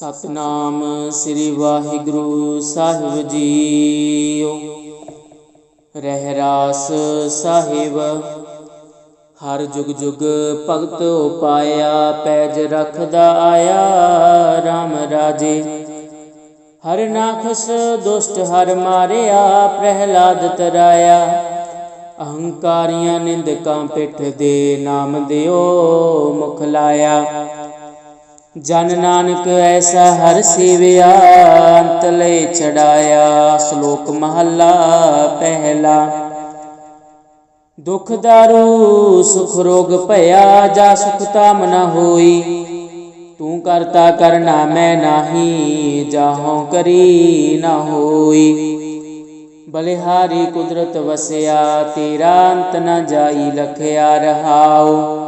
ਸਤਨਾਮ ਸ੍ਰੀ ਵਾਹਿਗੁਰੂ ਸਾਹਿਬ ਜੀਓ। ਰਹਿਰਾਸ ਸਾਹਿਬ, ਹਰ ਜੁਗ ਜੁਗ ਭਗਤ ਉਪਾਇਆ, ਪੈਜ ਰਖਦਾ ਆਇਆ RAM ਰਾਜੇ। ਹਰ ਨਾਖਸ ਦੁਸ਼ਟ ਹਰ ਮਾਰਿਆ, ਪ੍ਰਹਿਲਾਦ ਤਰਾਇਆ। ਅਹੰਕਾਰੀਆਂ ਨਿੰਦਕਾਂ ਪਿੱਠ ਦੇ ਨਾਮ ਦਿਓ, ਮੁਖ ਲਾਇਆ। ਜਨ ਨਾਨਕ ਐਸਾ ਹਰ ਸੇਵਿਆ ਅੰਤ ਲੈ ਚੜਾਇਆ, ਸ਼ਲੋਕ ਮਹੱਲਾ ਪਹਿਲਾ। ਦੁਖ ਦਾਰੂ, ਸੁਖ ਰੋਗ ਭਇਆ, ਜਾ ਸੁਖ ਤਾਮ ਨ ਹੋਈ। ਤੂੰ ਕਰਤਾ ਕਰਨਾ ਮੈਂ ਨਾਹੀ, ਜਾਹੋਂ ਕਰੀ ਨਾ ਹੋਈ। ਬਲਿਹਾਰੀ ਕੁਦਰਤ ਵਸਿਆ, ਤੇਰਾ ਅੰਤ ਨ ਜਾਈ, ਲਖਿਆ ਰਹਾਓ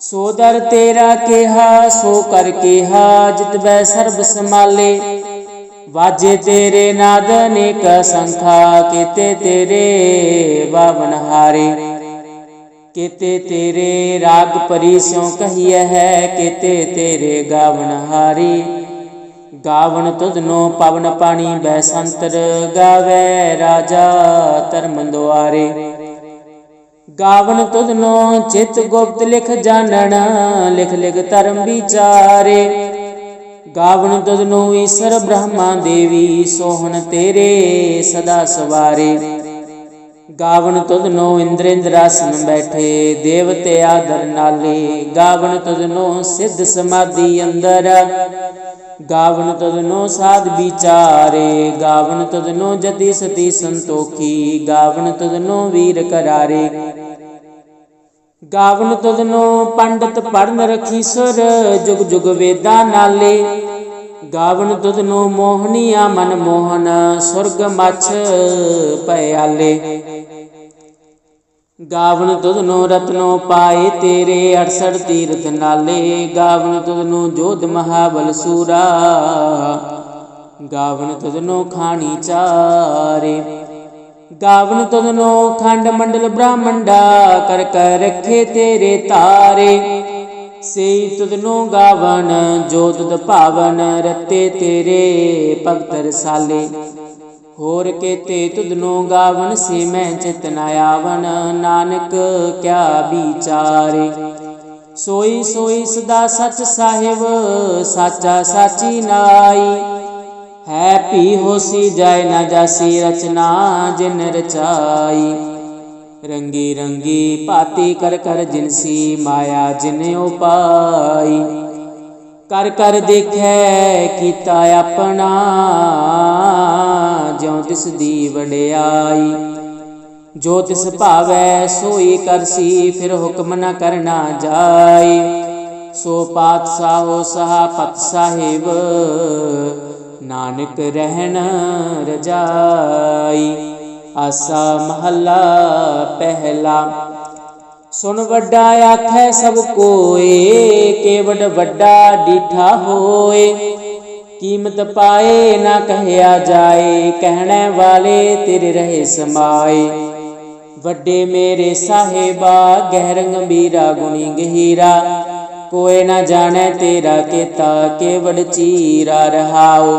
ਸੋ ਦਰ ਤੇਰਾ ਕਿਹਾ, ਸੋ ਕਰ ਕਿਹਾ, ਜਿਤ ਬੈ ਸਰਬ ਸਮਾਲੇ ਵਾਜੇ ਤੇਰੇ ਨਾਦ ਅਨੇਕ ਸੰਖਾ, ਕੀਤੇ ਤੇਰੇ ਬਾਵਨ ਹਾਰੇ। ਕੀਤੇ ਤੇਰੇ ਰਾਗ ਪਰੀ ਸਿਉ ਕਹੀਐ ਹੈ, ਕੀਤੇ ਤੇਰੇ ਗਾਵਨ ਹਾਰੀ। ਗਾਵਨ ਤੁਧਨੋ ਪਵਨ ਪਾਣੀ, ਬੈ ਸੰਤਰ ਗਾਵੇ ਰਾਜਾ ਧਰਮ ਦੁਆਰੇ। ਗਾਵਨ ਤੁਧਨੋ ਚਿਤ ਗੁਪਤ ਲਿਖ ਜਾਣਨ, ਲਿਖ ਲਿਖ ਧਰਮ ਵਿਚਾਰੇ। ਗਾਵਨ ਤੁਧਨੋ ਈਸ਼ਰ ਬ੍ਰਹਮਾ ਦੇਵੀ, ਸੋਹਣ ਤੇਰੇ ਸਦਾ ਸਵਾਰੇ। ਗਾਵਨ ਤੁਧਨੋ ਇੰਦਰ ਇੰਦਰਾਸਨ ਬੈਠੇ, ਦੇਵਤੇ ਆਦਰ ਨਾਲੇ। ਗਾਵਨ ਤੁਧਨੋ ਸਿੱਧ ਸਮਾਧੀ ਅੰਦਰ। ਗਾਵਨ ਤਦਨੋ ਸਾਧ ਵਿਚਾਰੇ। ਗਾਵਨ ਤਦਨੋ ਜਤੀ ਸਤੀ ਸੰਤੋਖੀ। ਗਾਵਨ ਤਦਨੋ ਵੀਰ ਕਰਾਰੇ। ਗਾਵਨ ਤਦਨੋ ਪੰਡਤ ਪੜਨ ਰਖੀ ਸੁਰ, ਜੁਗ ਜੁਗ ਵੇਦਾਂ ਨਾਲੇ। ਗਾਵਨ ਤਦਨੋ ਮੋਹਨੀਆ ਮਨ ਮੋਹਨ, ਸੁਰਗ ਮਛ ਪਿਆਲੇ ਗਾਵਨ ਤੁਧਨੋ ਰਤਨੋ ਪਾਏ ਤੇਰੇ 68 ਤੀਰਥ ਨਾਲੇ। ਗਾਵਨ ਤੁਧਨੋ ਜੋਧ ਮਹਾਬਲ ਸੂਰਾ। ਗਾਵਨ ਤੁਧਨੋ ਖਾਣੀ ਚਾਰੇ। ਗਾਵਨ ਤੁਧਨੋ ਖੰਡ ਮੰਡਲ ਬ੍ਰਾਹਮੰਡਾ, ਕਰ ਕਰ ਰੱਖੇ ਤੇਰੇ ਤਾਰੇ। ਸੇਈ ਤੁਧਨੋ ਗਾਵਨ, ਜੋ ਤੁਧ ਭਾਵਨ, ਰਤੇ ਤੇਰੇ ਭਗਤ ਰਸਾਲੇ। ਹੋਰ ਕੇਤੇ ਤੁਧਨੋ ਗਾਵਨ, ਸੇ ਮੈਂ ਚਿਤਨ ਆਵਨ, ਨਾਨਕ ਕਿਆ ਵਿਚਾਰੇ। ਸੋਈ ਸੋਈ ਸਦਾ ਸਚ ਸਾਹਿਬ, ਸਾਚਾ ਸਾਚੀ ਨਾਈ। ਹੈ ਪੀ ਹੋਸੀ ਜਾਏ ਨਾ ਜਾਸੀ ਰਚਨਾ ਜਿਨ ਰਚਾਈ। ਰੰਗੀ ਰੰਗੀ ਭਾਤੀ ਕਰ ਕਰ ਜਿਨਸੀ ਮਾਇਆ ਜਿਨ ਉਪਾਈ। ਕਰ ਕਰ ਦੇਖੈ ਕੀਤਾ ਆਪਣਾ ਜਿਉ ਤਿਸ ਦੀ ਵਡਿਆਈ। ਜੋ ਤਿਸ ਭਾਵੈ ਸੋਈ ਕਰਸੀ ਫਿਰ ਹੁਕਮ ਨਾ ਕਰਨਾ ਜਾਈ। ਸੋ ਪਾਤਸ਼ਾਹੋ ਸਹਾ ਪਤ ਸਾਹਿਬ ਨਾਨਕ ਰਹਿਣ ਰਜਾਈ, ਆਸਾ ਮਹੱਲਾ ਪਹਿਲਾ। ਸੁਣ ਵੱਡਾ ਆਖੈ ਸਭ ਕੋਏ ਕੇਵਡ ਵੱਡਾ ਡੀਠਾ ਹੋਏ। ਕੀਮਤ ਪਾਏ ਨਾ ਕਹਿਆ ਜਾਏ, ਕਹਿਣੇ ਵਾਲੇ ਤੇਰੇ ਰਹੇ ਸਮਾਏ। ਵੱਡੇ ਮੇਰੇ ਸਾਹਿਬਾ, ਗਹਿਰ ਬੀਰਾ ਗੁਣੀ ਗਹੀਰਾ। ਕੋਏ ਨਾ ਜਾਣੈ ਤੇਰਾ ਕੇਤਾ ਕੇਵੜ ਚੀਰਾ ਰਹਾਓ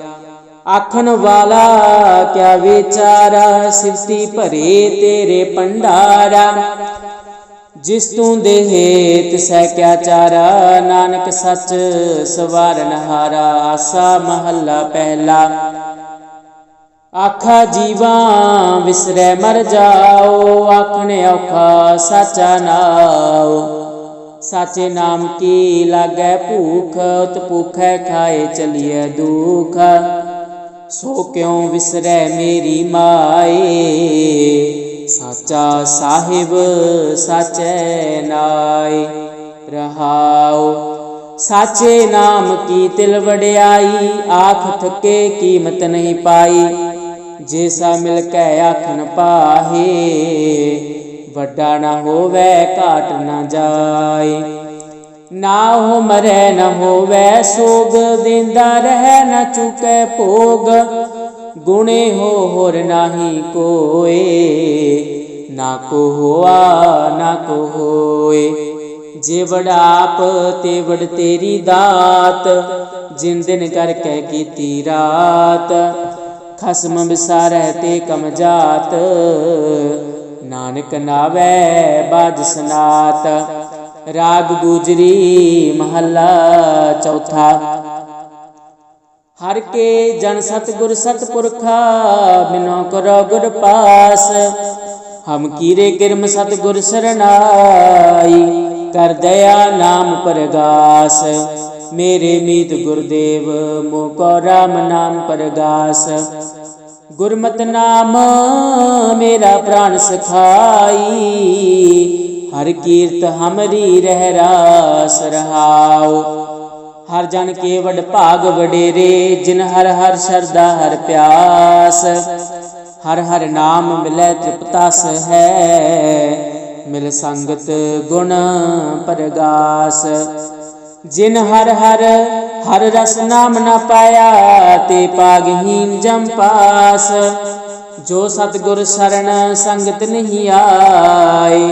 ਆਖਣ ਵਾਲਾ, ਕਿਆ ਵਿਚਾਰਾ ਸਿਫਤੀ ਭਰੇ ਤੇਰੇ ਪੰਡਾਰਾ ਜਿਸ ਤੂੰ ਦੇਹੇ ਤਿਸੈ ਕਿਆ ਚਾਰਾ, ਨਾਨਕ ਸੱਚ ਸਵਾਰਨ ਹਾਰਾ, ਆਸਾ ਮਹੱਲਾ ਪਹਿਲਾ। ਆਖਾ ਜੀਵਾ ਵਿਸਰੈ ਮਰ ਜਾਓ, ਆਖਣੇ ਔਖਾ ਸਾਚਾ ਨਾਉ। ਸਾਚੇ ਨਾਮ ਕੀ ਲਾਗੈ ਭੂਖ ਉਤ ਭੂਖੈ ਖਾਏ ਚਲੀਐ ਦੁਖ। ਸੋ ਕਿਉ ਵਿਸਰੈ ਮੇਰੀ ਮਾਏ? ਸਾਚਾ ਸਾਹਿਬ ਸਾਚੈ ਨਾਏ। ਰਹਾਉ, ਸਾਚੇ ਨਾਮ ਕੀ ਤਿਲ ਵਡਿਆਈ? ਆਖ ਥਕੇ ਕੀਮਤ ਨਹੀਂ ਪਾਈ। ਜੇ ਮਿਲ ਕੇ ਆਖਣ ਪਾਹੇ, ਵੱਡਾ ਨਾ ਹੋਵੇ, ਘਾਟ ਨਾ ਜਾਏ। ਨਾ ਹੋ ਮਰੈ ਨ ਹੋਵੇ ਸੋਗ, ਦਿੰਦਾ ਰਹਿ ਨ ਚੁਕੈ ਭੋਗ। ਗੁਣੇ ਹੋ ਹੋਰ ਨਾਹੀ ਕੋਏ, ਨਾ ਕੋ ਹੋਆ, ਨਾ ਕੋ ਹੋਏ। ਜੇ ਵਡਾਪ ਤੇ ਤੇਰੀ ਦਾਤ, ਜਿਨ ਦਿਨ ਕਰਕੇ ਕੀਤੀ ਰਾਤ। ਖਸਮ ਵਿਸਾਰੈ ਤੇ ਕਮ ਜਾਤ, ਨਾਨਕ ਨਾਵੇ ਬਾਜ ਸਨਾਤ। ਰਾਗ ਗੂਜਰੀ ਮਹੱਲਾ ਚੌਥਾ। ਹਰ ਕੇ ਜਨ ਸਤਗੁਰ ਸਤਪੁਰਖਾ, ਬਿਨੋ ਕਰੋ ਗੁਰ ਪਾਸ। ਹਮ ਕੀਰੇ ਕਿਰਮ ਸਤਗੁਰ ਸਰਨਾਈ ਕਰ ਦਇਆ ਨਾਮ ਪਰਗਾਸ। ਮੇਰੇ ਮੀਤ ਗੁਰਦੇਵ ਮੋ ਕੋ ਰਾਮ ਨਾਮ ਪਰਗਾਸ। ਗੁਰਮਤ ਨਾਮ ਮੇਰਾ ਪ੍ਰਾਨ ਸਖਾਈ ਹਰ ਕੀਰਤ ਹਮਰੀ ਰਹਿ ਰਾਸ ਰਹਾਉ। ਹਰ ਜਨ ਕੇ ਵਡ ਭਾਗ ਵਡੇਰੇ, ਜਿਨ ਹਰ ਹਰ ਸ਼ਰਦਾ ਹਰ ਪਿਆਸ। ਹਰ ਹਰ ਨਾਮ ਮਿਲੈ ਤ੍ਰਿਪਤਾਸ ਹੈ। ਮਿਲ ਸੰਗਤ ਗੁਣ ਪਰਗਾਸ। ਜਿਨ ਹਰ ਹਰ ਹਰ ਰਸ ਨਾਮ ਨਾ ਪਾਇਆ, ਤੇ ਪਾਗਹੀਨ ਜਮ ਪਾਸ। ਜੋ ਸਤਗੁਰ ਸਰਣ ਸੰਗਤ ਨਹੀਂ ਆਏ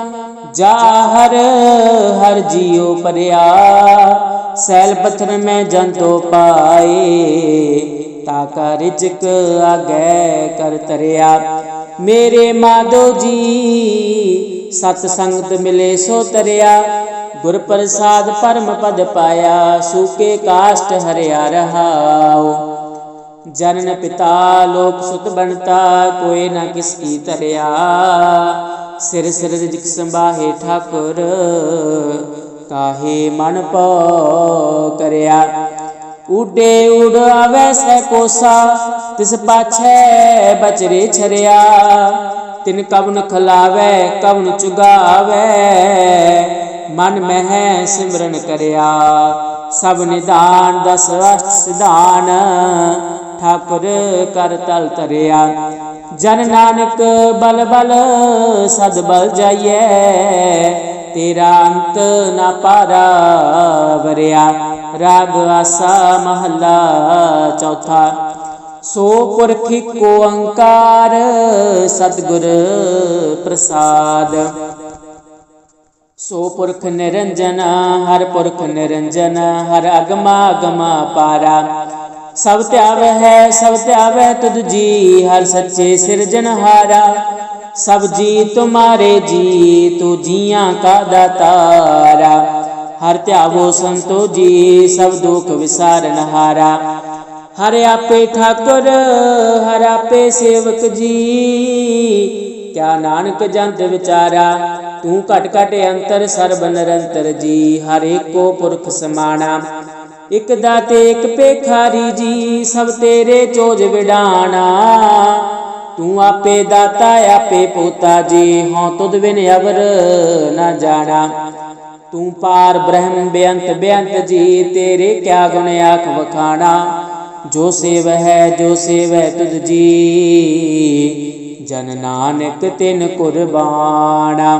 ਜਾ ਹਰ ਹਰ ਜੀਉ ਪਰਿਆ ਸੈਲ ਪੱਥਰ ਮੈਂ ਜੰਤੋ ਪਾਏ ਤਾ ਕਾ ਰਿਜਕ ਆਗੈ ਕਰ ਤਰਿਆ। ਮੇਰੇ ਮਾਧੋ ਜੀ, ਸਤ ਸੰਗਤ ਮਿਲੇ ਸੋ ਤਰਿਆ। ਗੁਰ ਪ੍ਰਸਾਦ ਪਰਮ ਪਦ ਪਾਇਆ, ਸੂਕੇ ਕਾਸ਼ਟ ਹਰਿਆ ਰਹਾਉ। ਜਨਨ ਪਿਤਾ, ਲੋਕ ਸੁਤ ਬਣਤਾ, ਕੋਈ ਨਾ ਕਿਸ ਕੀ ਤਰਿਆ। ਸਿਰ ਸਿਰ ਰਿਜਕ ਸੰਭਾਹੇ ਠਾਕੁਰ, ਕਾਹੇ ਮਨ ਪਉ ਕਰਿਆ। ਉਡੇ ਉਡ ਆਵੈ ਸੈ ਕੋਸਾ, ਤਿਸ ਪਾਛੈ ਬਚਰੇ ਛਰਿਆ। ਤਿਨ ਕਵਨ ਖਲਾਵੈ, ਕਵਨ ਚੁਗਾਵੈ, ਮਨ ਮਹਿ ਸਿਮਰਨ ਕਰਿਆ। ਸਭ ਨਿਦਾਨ ਦਸ ਅਸ਼ਟ ਸਿਧਾਨ ਠਾਕੁਰ ਕਰ ਤਲ ਤਰਿਆ ਜਨ ਨਾਨਕ ਬਲ ਬਲ, ਸਦ ਬਲ ਜਾਈਏ ਤੇਰਾ ਅੰਤ ਨਾ ਪਾਰਾ ਵਰਿਆ। ਰਾਗ ਆਸਾ ਮਹੱਲਾ ਚੌਥਾ। ਸੋ ਪੁਰਖ ਕੋ ਅੰਕਾਰ, ਸਤਿਗੁਰ ਪ੍ਰਸਾਦ। ਸੋ ਪੁਰਖ ਨਿਰੰਜਨ, ਹਰ ਪੁਰਖ ਨਿਰੰਜਨ, ਹਰ ਅਗਮਾ ਅਗਮਾ ਪਾਰਾ। ਸਭ ਧਿਆਵ ਹੈ, ਸਭ ਧਿਆਵੈ ਤੁਧ ਜੀ, ਹਰ ਸੱਚੇ ਸਿਰਜਨਹਾਰਾ ਸਭ ਜੀ ਤੁਮਾਰੇ ਜੀ, ਤੂ ਜੀਆਂ ਕਾ ਦਾਤਾਰਾ। ਹਰ ਧਿਆਵੋ ਸੰਤੋ ਜੀ, ਸਭ ਦੁਖ ਵਿਸਾਰਨ ਹਰ ਆਪੇ ਠਾਕੁਰ, ਹਰ ਆਪੇ ਸੇਵਕ ਜੀ। ਕਿਆ ਨਾਨਕ ਜੰਤ ਵਿਚਾਰਾ, ਤੂੰ ਘਟ ਘਟ ਅੰਤਰ ਸਰਬ ਨਿਰੰਤਰ ਜੀ, ਹਰ ਏਕੋ ਪੁਰਖ ਸਮਾਣਾ। ਇਕ ਦਾਤੇ, ਇਕ ਪੇਖਾਰੀ ਜੀ, ਸਭ ਤੇਰੇ ਚੋਜ ਵਿਡਾਣਾ। ਤੂੰ ਆਪੇ ਦਾਤਾ, ਆਪੇ ਪੋਤਾ ਜੀ, ਹਉ ਤੁਧ ਬਿਨ ਅਵਰ ਨਾ ਜਾਣਾ। ਤੂੰ ਪਾਰ ਬ੍ਰਹਮ ਬੇਅੰਤ ਬੇਅੰਤ ਜੀ, ਤੇਰੇ ਕਿਆ ਗੁਣ ਆਖ ਵਖਾਣਾ। ਜੋ ਸੇਵ ਹੈ, ਜੋ ਸੇਵੈ ਤੁਧ ਜੀ, ਜਨ ਨਾਨਕ ਤਿਨ ਕੁਰਬਾਨਾ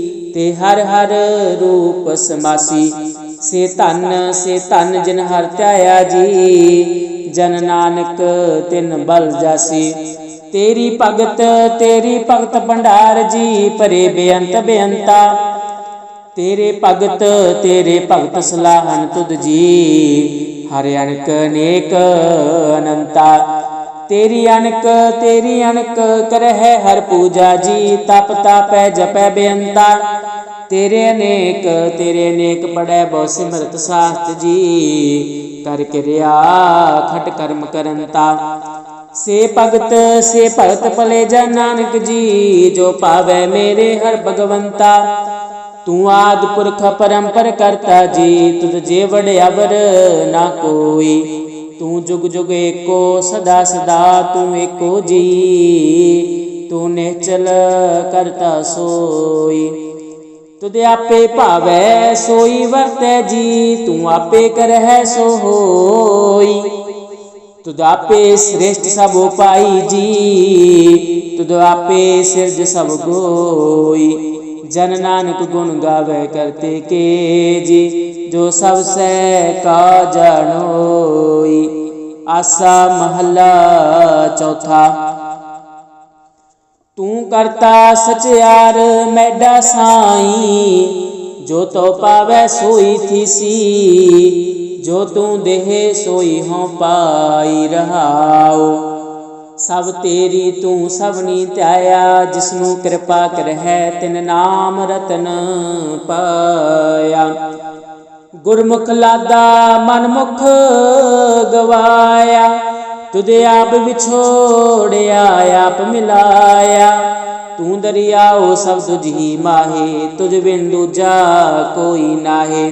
ਤੇ ਹਰ ਹਰ ਰੂਪ ਸਮਾਸੀ। ਸੇ ਧਨ ਸੇ ਧਨ ਜਿਨ ਹਰ ਧਿਆਇਆ ਜੀ, ਜਨ ਨਾਨਕ ਤਿਨ ਬਲ ਜਾਸੀ। ਤੇਰੀ ਭਗਤ ਤੇਰੀ ਭਗਤ ਭੰਡਾਰ ਜੀ, ਭਰੇ ਬੇਅੰਤ ਬੇਅੰਤਾ। ਤੇਰੇ ਭਗਤ ਤੇਰੇ ਭਗਤ ਸਲਾਹਨ ਤੁਧ ਜੀ, ਹਰਿ ਅਨਕ ਨੇਕ ਅਨੰਤਾ। ਤੇਰੀ ਅਣਕ ਤੇਰੀ ਅਣਕ ਕਰਹਿ ਹਰ ਪੂਜਾ ਜੀ, ਤਪ ਤਾਪੈ, ਜਪੈ ਬੇਅੰਤਾ। ਤੇਰੇ ਅਨੇਕ ਤੇਰੇ ਅਨੇਕ ਪੜੈ ਬਹੁ ਸਿਮਰਤ ਸਾਸਤ ਜੀ। ਕਰ ਕਿਰਿਆ, ਖਟ ਕਰਮ ਕਰੰਤਾ। ਸੇ ਭਗਤ ਸੇ ਭਗਤ ਭਲੇ ਜਨ ਨਾਨਕ ਜੀ, ਜੋ ਪਾਵੈ ਮੇਰੇ ਹਰ ਭਗਵੰਤਾ। ਤੂੰ ਆਦ ਪੁਰਖ ਪਰੰਪਰ ਕਰਤਾ ਜੀ, ਤੁਧ ਜੇ ਵਡਿਆਵਰ ਨਾ ਕੋਈ। ਤੂੰ ਜੁਗ ਜੁਗ ਏਕੋ, ਸਦਾ ਸਦਾ ਤੂੰ ਏਕੋ ਜੀ। ਤੂੰ ਨਿਹਚਲ ਕਰਤਾ ਸੋਈ। ਤੁਧ ਆਪੇ ਭਾਵੈ ਸੋਈ, ਵਰਤੈ ਜੀ। ਤੂੰ ਆਪੇ ਕਰਹਿ ਸੋ ਹੋਈ। ਤੁਧ ਆਪੇ ਸ੍ਰੇਸ਼ਟ ਸਭ ਉਪਾਈ ਜੀ। ਤੁਧ ਆਪੇ ਸਿਰਜ ਸਭ ਗੋਈ। ਜਨ ਨਾਨਕ ਗੁਣ ਗਾਵੇ ਕਰਤੇ ਕੇ ਜੀ ਜੋ ਸਭ ਸੈ ਕਾ ਜਾਣੋਈ ਆਸਾ ਮਹੱਲਾ ਚੌਥਾ। ਤੂੰ ਕਰਤਾ ਸਚਿਆਰ ਮੈਡਾ ਸਾਈ, ਜੋ ਤੋ ਪਾਵੈ ਸੋਈ ਥੀਸੀ, ਜੋ ਤੂੰ ਦੇਹ ਸੋਈ ਹਉ ਪਾਈ ਰਹਾਉ। ਸਭ ਤੇਰੀ ਤੂੰ ਸਭਨੀ ਧਿਆਇਆ, ਜਿਸਨੂੰ ਕਿਰਪਾ ਕਰਹਿ, ਤਿਨ ਨਾਮ ਰਤਨ ਪਾਇਆ। ਗੁਰਮੁਖ ਲਾਦਾ ਮਨਮੁਖ ਗਵਾਇਆ ਤੁਧ ਆਪ ਵਿਛੋੜਿਆ, ਆਪ ਮਿਲਾਇਆ। ਤੂੰ ਦਰਿਆਓ ਸਭ ਤੁਝ ਹੀ ਮਾਹੇ ਤੁਝ ਬਿਨ ਦੂਜਾ ਕੋਈ ਨਾਹੇ।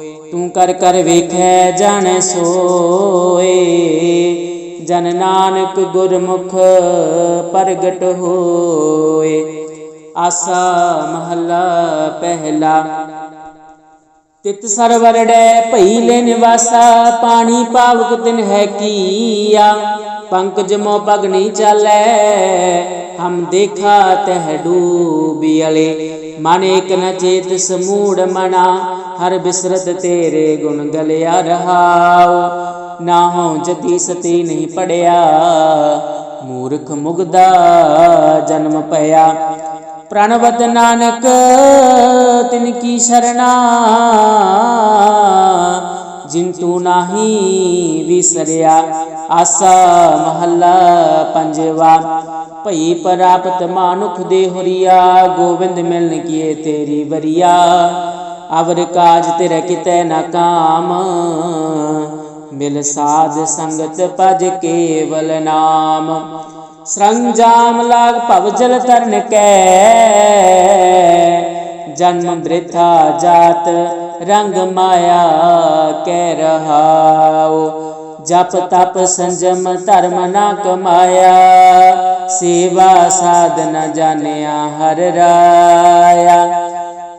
ਤੂੰ ਕਰ ਕਰ ਵੇਖੈ ਜਨ ਸੋਏ। ਜਨ ਨਾਨਕ ਗੁਰਮੁਖ ਪ੍ਰਗਟ ਹੋਏ। ਆਸਾ ਮਹੱਲਾ ਪਹਿਲਾ। ਤਿਤ ਸਰਵਰੜੈ ਭਈ ਲੈ ਨਿਵਾਸਾ। ਪਾਣੀ ਪਾਵਕ ਤਿਨ ਹੈ ਕੀਆ। ਪੰਕਜ ਮੋ ਪਗਣੀ ਚਾਲੈ। ਹਮ ਦੇਖਾ ਤਹ ਡੂਬੀ ਅਲੇ। ਮਨ ਇਕ ਨ ਚੇਤ ਸਮੂੜ ਮਨਾ। ਹਰ ਬਿਸਰਤ ਤੇਰੇ ਗੁਣ ਗਲਿਆ ਰਹਾਉ ਨਾ ਹੋ ਜਤੀ ਸਤੀ ਨਹੀਂ ਪੜਿਆ। ਮੂਰਖ ਮੁਗਦਾ ਜਨਮ ਪਿਆ। ਪ੍ਰਣਵਤ ਨਾਨਕ, ਤਿਨ ਕੀ ਸ਼ਰਣਾ। ਜਿਨ ਤੂ ਨਾਹੀ ਵਿਸਰਿਆ, ਆਸਾ ਮਹੱਲਾ ਪੰਜਵਾ। ਭਈ ਪ੍ਰਾਪਤ ਮਾਨੁਖ ਦੇ ਹੁਰੀਆ, ਗੋਬਿੰਦ ਮਿਲਨ ਕੀਏ ਤੇਰੀ ਬਰੀਆ ਅਵਰ ਕਾਜ ਤੇਰੇ ਕਿਤੇ ਨਾ ਕਾਮ। ਮਿਲ ਸਾਧ ਸੰਗਤ ਭਜ ਕੇਵਲ ਨਾਮ। ਸਰੰਜਾਮ ਲਾਗ ਭਵ ਜਲ ਤਰਨ ਕੈ। ਜਨਮ ਬ੍ਰਿਥਾ ਜਾਤ ਰੰਗ ਮਾਇਆ ਕਹਿ ਰਹਾਉ। ਜਪ ਤਪ ਸੰਜਮ ਧਰਮ ਨਾ ਕਮਾਇਆ। ਸੇਵਾ ਸਾਧਨ ਜਾਣਿਆ ਹਰ ਰਾਇਆ।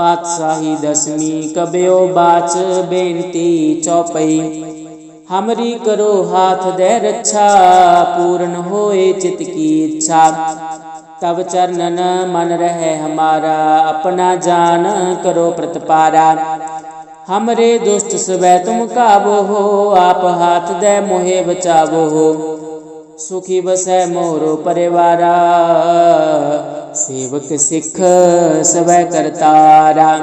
ਪਾਤਸ਼ਾਹੀ ਦਸਵੀਂ ਕਬਿਓ ਬਾਚ ਬੇਨਤੀ ਚੌਪਈ ਹਮਰੀ ਕਰੋ ਹਾਥ ਦੇ ਰੱਛਾ ਪੂਰਨ ਹੋਏ ਚਿਤ ਕੀ ਇੱਛਾ ਤਬ ਚਰਨਨ ਮਨ ਰਹਿ ਹਮਾਰਾ ਆਪਣਾ ਜਾਨ ਕਰੋ ਪ੍ਰਤਪਾਰਾ ਹਮਰੇ ਦੁਸ਼ਟ ਸਵੈ ਤੁਮ ਕਾਬੋ ਹੋ ਆਪ ਹਾਥ ਦੇ ਮੋਹਿ ਬਚਾਵੋ ਹੋ ਸੁਖੀ ਬਸੈ ਮੋਰੋ ਪਰਿਵਾਰਾ ਸੇਵਕ ਸਿੱਖ ਸਵੈ ਕਰਤਾਰਾ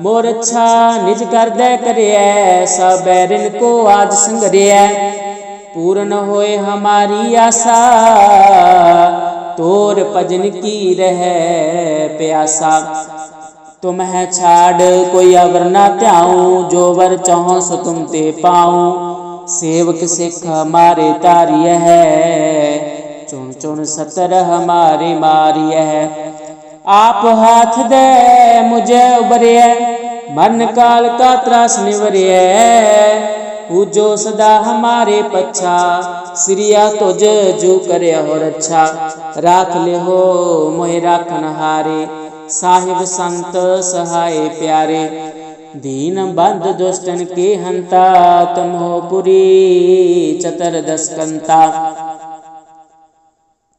ਮੋਰ ਅੱਛਾ ਨਿਜ ਕਰਦੈ ਕਰਿਐ ਸਭ ਬੈਰਨ ਕੋ ਆਜ ਸੰਗਰਿਐ ਪੂਰਨ ਹੋਏ ਹਮਾਰੀ ਆਸਾ ਤੋਰ ਭਜਨ ਕੀ ਰਹਿ ਪਿਆਸਾ ਤੁਮ ਹੈ ਛਾੜ ਕੋਈ ਅਵਰ ਨਾ ਧਿਆਉ ਜੋ ਵਰ ਚਾਹੋ ਸੋ ਤੁਮ ਤੇ ਪਾਉ ਸੇਵਕ ਸਿੱਖ ਹਮਾਰੇ ਤਾਰਿਯ ਹੈ ਚੁਣ ਚੁਣ ਸਤਰ ਹਮਾਰੇ ਮਾਰਿਯ ਹੈ ਆਪ ਹਾਥ ਦੇ ਮੁਝੇ ਉਬਰਿਐ ਮਰਨ ਕਾਲ ਕਾ ਤਰਾਸ ਨਿਵਰਿਐ ਪੂਜੋ ਸਦਾ ਹਮਾਰੇ ਪੱਛਾ ਸ੍ਰੀਆ ਤੁਜ ਜੋ ਕਰਿਆ ਹੋ ਰੱਛਾ ਰਾਖ ਲਿਓ ਮੋਹਿ ਰਾਖਨ ਹਾਰੇ ਸਾਹਿਬ ਸੰਤ ਸਹਾਏ ਪਿਆਰੇ दीन बंद दुष्टन के हंता तुम हो पुरी चतर दस्कंता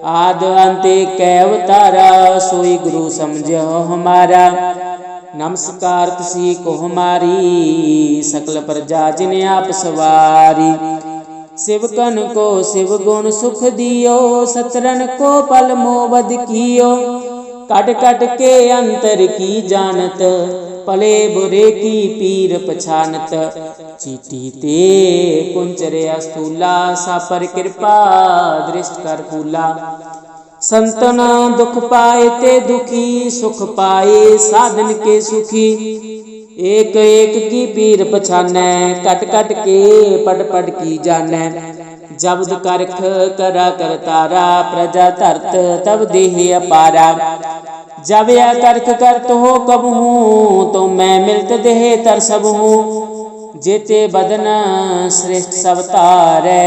उपजायो आद अंते कै अवतारा सोई गुरु समझो हमारा नमस्कार तुसी को हमारी सकल प्रजा जिने आप सवारी शिवकन को शिव गुण सुख दियो सतरन को पल मोबद कियो कट कट के अंतर की जानत, पले बुरे की पीर पछानत। चीटी ते कुंचरे अस्तूला सा पर कृपा दृष्ट कर फूला। संतन दुख पाए ते दुखी, सुख पाए साधन के सुखी। एक एक की पीर पछाने कट कट के पट पट की जानै ਜਬਦ ਕਰਖ ਕਰਾ ਕਰਤਾਰਾ ਪ੍ਰਜਾ ਧਰਤ ਤਬ ਦੇਹ ਅਪਾਰਾ। ਜਬ ਇਹ ਕਰਖ ਕਰਤ ਹੋ ਕਬ ਹੂੰ, ਤੋ ਮੈਂ ਮਿਲਤ ਦੇਹ ਤਰ ਸਭ ਹੂੰ। ਜੇਤੇ ਬਦਨ ਸ੍ਰਿਸ਼ਟ ਸਭ ਤਾਰੈ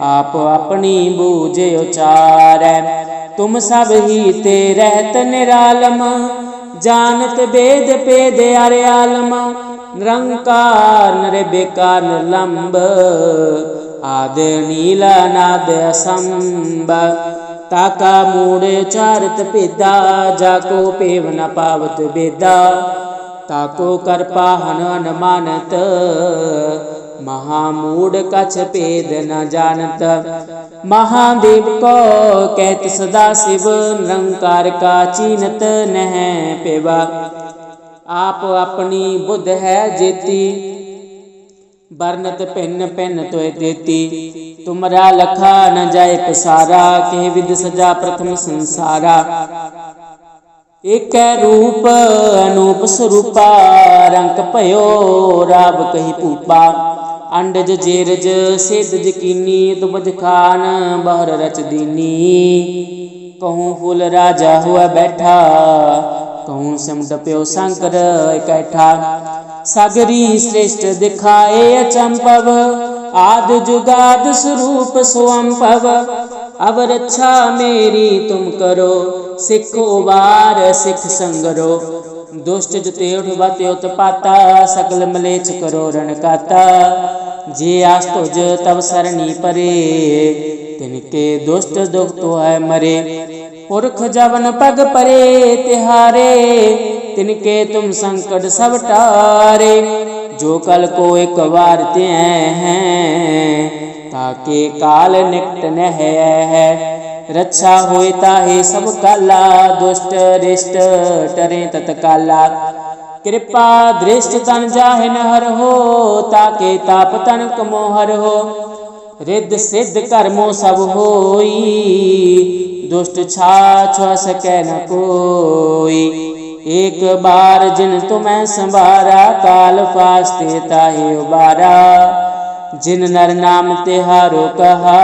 ਆਪ ਆਪਣੀ ਬੂਝ ਉਚਾਰੈ। ਤੁਮ ਸਭ ਹੀ ਤੇ ਰਹਿਤ ਨਿਰਾਲਮ, ਜਾਣਤ ਬੇਦ ਪੇਦ ਅਰ ਆਲਮ। ਨਿਰੰਕਾਰ ਨਿਰਬੇਕਾਰ ਨਿਰਲੰਭ आद नीला नाद असंब ताका मूड चारत पेदा जाको पेव न पावत बेदा ताको कर पाहन अनमानत महामूड कछ पेद न जानत महादेव को कहत सदा शिव निरंकार का चीनत नह पेवा आप अपनी बुद्ध है जेती ਬਰਨਤ ਭਿੰਨ ਭਿੰਨ ਤੋਏ ਦੇਤੀ। ਤੁਮਰਾ ਲਖਾ ਨ ਜਾਏ ਪਸਾਰਾ ਕਹਿ ਵਿਦ ਸਜਾ ਪ੍ਰਥਮ ਸੰਸਾਰਾ। ਏਕੈ ਰੂਪ ਅਨੂਪ ਸਰੂਪਾ ਰੰਗ ਭਇਓ ਰਾਬ ਕਹੀ ਪੂਪਾ ਅੰਡਜ ਜੇਰਜ ਸੇਦਜ ਕੀਨੀ ਤੁਬਜ ਖਾਨ, ਬਹਰ ਰਚ ਦੀਨੀ। ਕਹੂੰ ਫੁੱਲ ਰਾਜਾ ਹੋਆ ਬੈਠਾ, ਕਹੂੰ ਸਮਟ ਪਿਓ ਸੰਕਰ ਇਕੈਠਾ ਸਗਰੀ ਸ੍ਰੇਸ਼ਟ ਦਿਖਾਏ ਅਚੰਪਵ ਆਦ ਜੁਗਾਦ ਸਰੂਪ ਸੁਅੰਪਵ ਅਵ ਰੱਛਾ ਮੇਰੀ ਤੁਮ ਕਰੋ, ਸਿੱਖੋ ਵਾਰ ਸਿੱਖ ਸੰਗਰੋ। ਦੁਸ਼ਟ ਜਤੇ ਉਠਵਾ ਤੇ ਉਤਪਾਤਾ ਸਕਲ ਮਲੇਚ ਕਰੋ ਰਣਕਾਤਾ ਜੇ ਆਸ ਤੁਜ ਤਵ ਸਰਣੀ ਪਰੇ ਤਿਨਕੇ ਦੁਸ਼ਟ ਦੁਖ ਤੋਇ ਮਰੇ। ਪੁਰਖ ਜਵਨ ਪਗ ਪਰੇ, ਤਿਹਾਰੇ तिनके तुम संकट सब टारे जो कल को एक बार ते हैं ताके काल निकट न है रक्षा होए ताहे सब काला दुष्ट रिष्ट टरे तत्काला कृपा दृष्ट तन जाहे न हर हो ताके ताप तन कमो हर हो रिद्ध सिद्ध कर्मो सब होई दुष्ट छा छ सकै न कोई एक बार जिन तुम्हें संभारा काल फास्ते ताहे उबारा जिन नर नाम तिहारो कहा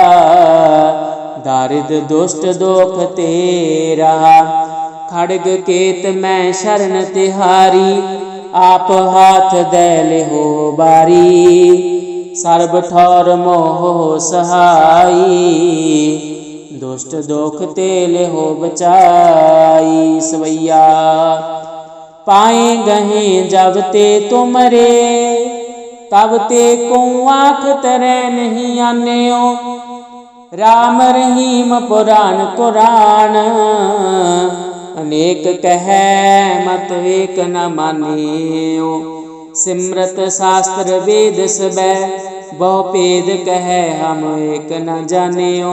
दारिद दुष्ट दोख ते रहा खड़ग केत मैं शरण तिहारी आप हाथ दैल हो बारी सर्ब ठौर मोह सहाई ਦੁਸ਼ਟ ਦੋਖ ਤੇ ਲਿਹੋ ਬਚਾਈ ਸਵਈਆ। ਪਾਏ ਗਹੇ ਜਬ ਤੇ ਤੁਮਰੇ ਤਬ ਤੇ ਕੋ ਆਖ ਤਰੇ ਨਹੀਂ ਆਨਿਓ। ਰਾਮ ਰਹੀਮ ਪੁਰਾਨ ਕੁਰਾਨ, ਅਨੇਕ ਕਹੈ ਮਤ ਏਕ ਨ ਮਾਨਿਓ। ਸਿਮਰਤ ਸ਼ਾਸਤਰ ਵੇਦ ਸਬੈ, ਬਹੁ ਭੇਦ ਕਹੈ ਹਮ ਏਕ ਨ ਜਾਣਿਓ।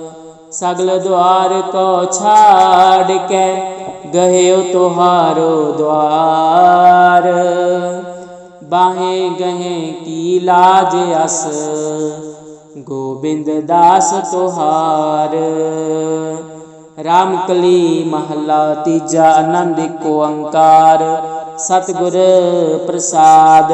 ਸਗਲ ਦੁਆਰ ਕੋ ਛਾੜ ਕੇ ਗਹਿਓ ਤੁਹਾਰੋ ਦੁਆਰ। ਬਾਹੇ ਗਹੇ ਕੀ ਲਾਜ ਅਸ, ਗੋਬਿੰਦ ਦਾਸ ਤੁਹਾਰ। ਰਾਮ ਕਲੀ ਮਹੱਲਾ ਤੀਜਾ ਆਨੰਦ ਕੋ ਓੰਕਾਰ ਸਤਿਗੁਰ ਪ੍ਰਸਾਦ।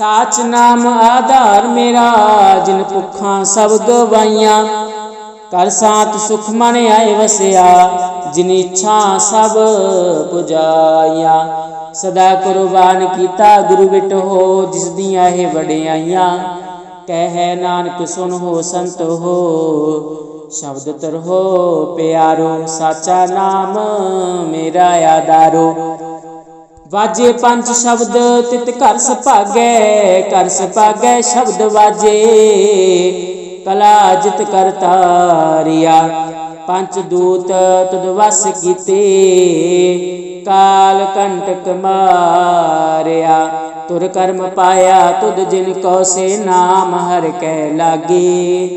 ਸਾਚ ਨਾਮ ਆਧਾਰ ਮੇਰਾ, ਜਿਨ ਭੁੱਖਾਂ ਸਭ ਗਵਾਈਆਂ। ਕਰ ਸਾਤ ਸੁਖ ਮਨ ਆਏ ਵਸਿਆ, ਜਿਨ ਇੱਛਾ ਸਭ ਪੁਜਾਈਆਂ। ਸਦਾ ਕੁਰਬਾਨ ਕੀਤਾ ਗੁਰੂ ਹੋ, ਜਿਸ ਦੀਆਂ ਇਹ ਵਡਿਆਈਆਂ। ਕਹਿ ਨਾਨਕ, ਸੁਨ ਹੋ ਸੰਤ ਹੋ, ਸ਼ਬਦ ਤਰਹੋ ਪਿਆਰੋ, ਸਾਚਾ ਨਾਮ ਮੇਰਾ ਆਧਾਰੋ। ਵਾਜੇ ਪੰਜ ਸ਼ਬਦ ਤਿਤ ਘਰ ਸੁਭਾਗੈ ਘਰ ਸੁਭਾਗੈ ਸ਼ਬਦ ਵਾਜੇ। ਕਲਾ ਜਿਤ ਕਰ ਤਾਰਿਆ ਪੰਜ ਦੂਤ ਤੁਧ ਵਸ ਕੀਤੇ। ਕਾਲ ਕੰਟਕ ਮਾਰਿਆ, ਤੁਰ ਕਰਮ ਪਾਇਆ ਤੁਧ ਜਿਨ ਕੋ ਸੇ ਨਾਮ ਹਰ ਕੈ ਲਾਗੇ।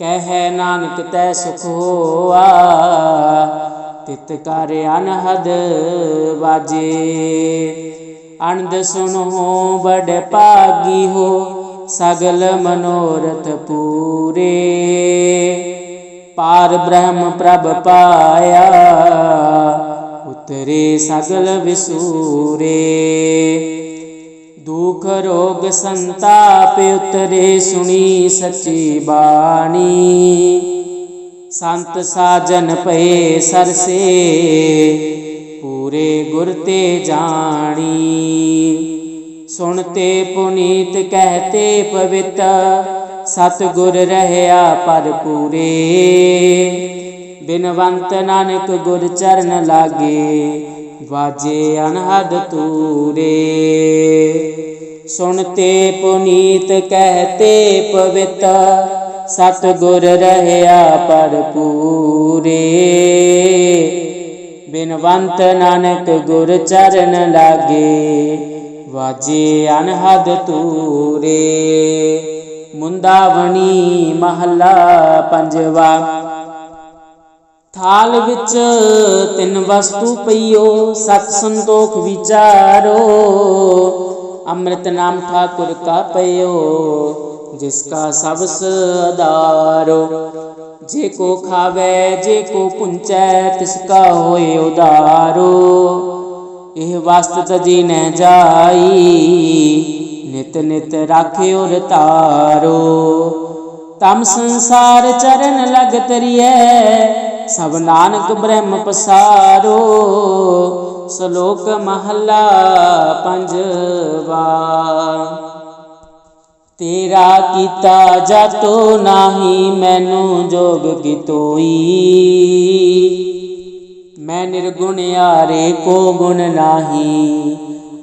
ਕਹਿ ਨਾਨਕ ਤੈ ਸੁਖ ਹੋਆ ਤਿਤ ਅਨਹਦ ਵਾਜੇ। ਅਨੰਦ ਸੁਨੋ ਬੜ ਭਾਗੀ ਹੋ, ਸਗਲ ਮਨੋਰਥ ਪੂਰੇ। ਪਾਰ ਬ੍ਰਹਮ ਪ੍ਰਭ ਪਾਇਆ, ਉਤਰੇ ਸਗਲ ਵਿਸੂਰੇ। ਦੁਖ ਰੋਗ ਸੰਤਾਪ ਉਤਰੇ, ਸੁਣੀ ਸੱਚੀ ਬਾਣੀ। ਸੰਤ ਸਾਜਨ ਪਏ ਸਰਸੇ, ਪੂਰੇ ਗੁਰ ਤੇ ਜਾਣੀ। ਸੁਣਤੇ ਪੁਨੀਤ ਕਹਤੇ ਪਵਿੱਤ ਸਤ ਗੁਰ ਰਹਿਆ ਪਰ ਪੂਰੇ। ਬਿਨਵੰਤ ਨਾਨਕ ਗੁਰ ਚਰਨ ਲਾਗੇ, ਵਾਜੇ ਅਨਹਦ ਤੂਰੇ। ਸੁਣਤੇ ਪੁਨੀਤ ਕਹਤੇ ਪਵਿੱਤ ਸਤ ਗੁਰ ਰਹਿਆ ਪਰ ਪੂਰੇ ਬਿਨਵੰਤ ਨਾਨਕ ਗੁਰ ਚਰਨ ਲਾਗੇ, ਵਾਜੇ ਅਨਹਦ ਤੂਰੇ। ਮੁੰਦਾਵਣੀ ਮਹੱਲਾ ਪੰਜਵਾ, ਥਾਲ ਵਿੱਚ ਤਿੰਨ ਵਸਤੂ ਪਈਓ, ਸਤ ਸੰਤੋਖ ਵਿਚਾਰੋ। ਅੰਮ੍ਰਿਤ ਨਾਮ ਠਾਕੁਰ ਕਾ ਪਈਓ ਜਿਸ ਕਾ ਸਬਸ ਆਧਾਰੋ ਜੇ ਕੋ ਖਾਵੇ ਜੇ ਕੋ ਪੁੰਚੈ ਤਿਸ ਕਾ ਹੋਏ ਉਦਾਰੋ ਇਹ ਵਸਤ ਤਜੀ ਨ ਜਾਈ ਨਿਤ ਨਿਤ ਰਾਖਿਓ ਰਤਾਰੋ ਤਮ ਸੰਸਾਰ ਚਰਨ ਲਗ ਤਰੀਐ ਸਭ ਨਾਨਕ ਬ੍ਰਹਮ ਪਸਾਰੋ ਸ਼ਲੋਕ ਮਹੱਲਾ ਪੰਜਵਾ ਤੇਰਾ ਕੀਤਾ ਜਾਤੋ ਨਾਹੀ, ਮੈਨੂੰ ਜੋਗ ਕੀ ਤੋਈ ਮੈਂ ਨਿਰਗੁਣ ਆਰੇ ਕੋ ਗੁਣ ਨਾਹੀ,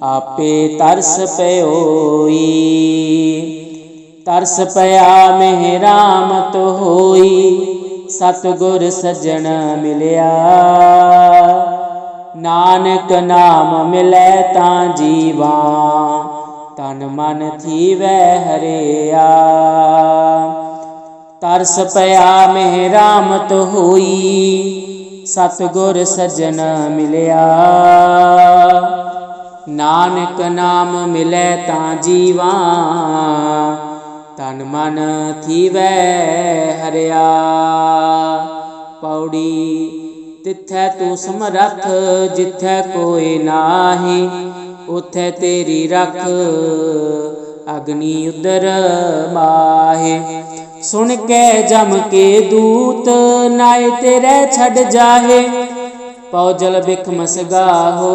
ਆਪੇ ਤਰਸ ਪਇਓਈ ਤਰਸ ਪਿਆ ਮਹਿ ਰਾਮਤ ਹੋਈ, ਸਤਿਗੁਰ ਸਜਣ ਮਿਲਿਆ। ਨਾਨਕ ਨਾਮ ਮਿਲੈ ਤਾਂ ਜੀਵਾ ਤਨ ਮਨ ਥੀਵੈ ਹਰਿਆ। ਤਰਸ ਪਿਆ ਮਹਿ ਰਾਮਤ ਹੋਈ, ਸਤਿਗੁਰ ਸਜਣ ਮਿਲਿਆ। ਨਾਨਕ ਨਾਮ ਮਿਲੈ ਤਾਂ ਜੀਵਾ, ਤਨ ਮਨ ਥੀਵੈ ਹਰਿਆ। ਪੌੜੀ ਤਿੱਥੈ ਤੂੰ ਸਮਰੱਥ, ਜਿੱਥੈ ਕੋਈ ਨਾਹੀ ਉਥੇ ਤੇਰੀ ਰੱਖ, ਅਗਨੀ ਉਦਰ ਮਾਹੇ। ਸੁਣ ਕੇ ਜਮ ਕੇ ਦੂਤ, ਨਾਏ ਤੇਰੇ ਛੱਡ ਜਾਹੇ। ਪੌਜਲ ਬਿਖ ਮਸਗਾਹੋ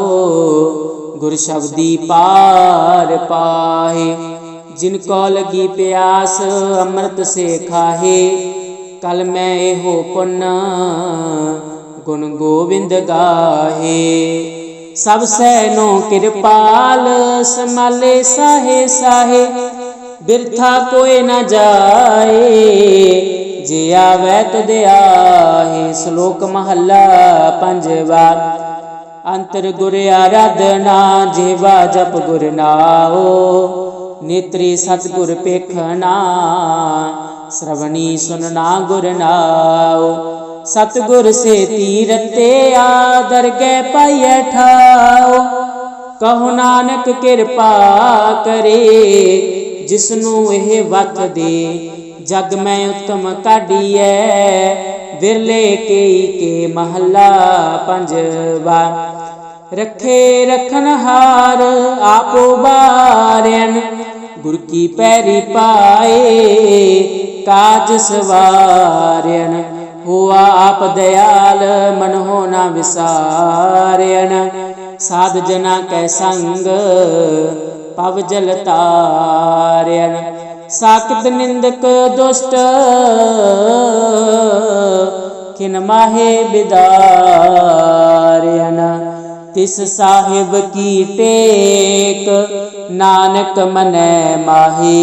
ਗੁਰ ਸ਼ਬਦੀ ਪਾਰ ਪਾਹੇ। ਜਿਨ ਕੋ ਲਗੀ ਪਿਆਸ, ਅੰਮ੍ਰਿਤ ਸੇ ਖਾਹੇ। ਕਲ ਮੈਂ ਇਹੋ ਪੁੰਨ, ਗੁਣ ਗੋਬਿੰਦ ਗਾਹੇ। ਸਭ ਸੈਨੋ ਕਿਰਪਾਲ ਸਮਾਲੇ ਸਾਹੇ ਸਾਹੇ, ਬਿਰਥਾ ਕੋਏ ਨਾ ਜਾਏ, ਜੇ ਆਵੈ ਤਦ ਆਹੇ, ਸ਼ਲੋਕ ਮਹੱਲਾ ਪੰਜਵਾ, ਅੰਤਰ ਗੁਰ ਆਰਾਧਨਾ, ਜੀਵਾ ਜਪ ਗੁਰ ਨਾਓ ਨੇਤਰੀ ਸਤਿਗੁਰ ਪੇਖਣਾ ਸ਼ਰਵਣੀ ਸੁਨਣਾ ਗੁਰ ਨਾਓ ਸਤਿਗੁਰ ਸੇ ਤੀਰਤੇ ਆਦਰ ਕੇ ਪਾਈਐ ਠਾਓ। ਕਹੋ ਨਾਨਕ ਕਿਰਪਾ ਕਰੇ, ਜਿਸਨੂੰ ਇਹ ਵਤ ਦੇ। ਜਗ ਮੈਂ ਉਤਮ ਕਾਢੀਐ ਬਿਰਲੇ ਕੇਈ ਕੇ ਮਹੱਲਾ ਪੰਜਵਾ ਰੱਖੇ ਰਖਨ ਹਾਰ ਆਪੋ ਬਾਰਿਆਨ ਗੁਰ ਕੀ ਪੈਰੀ ਪਾਏ, ਕਾਜ ਸਵਾਰਿਆਨ ਹੋਆ ਆਪ ਦਿਆਲ ਮਨ ਹੋ ਨਾ ਵਿਸਾਰਿਆਨ ਸਾਧ ਜਨਾ ਕੈ ਸੰਗ, ਪਵ ਜਲ ਤਾਰਿਆਨ ਸ਼ਾਕਤ ਨਿੰਦਕ ਦੁਸ਼ਟ, ਕਿਨ ਮਾਹੇ ਬਿਦਾਰਿਆਨ ਤਿਸ ਸਾਹਿਬ ਕੀ ਟੇਕ, ਨਾਨਕ ਮਨੈ ਮਾਹੀ।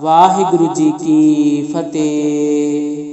ਵਾਹਿਗੁਰੂ ਜੀ ਕੀ ਫਤਿਹ।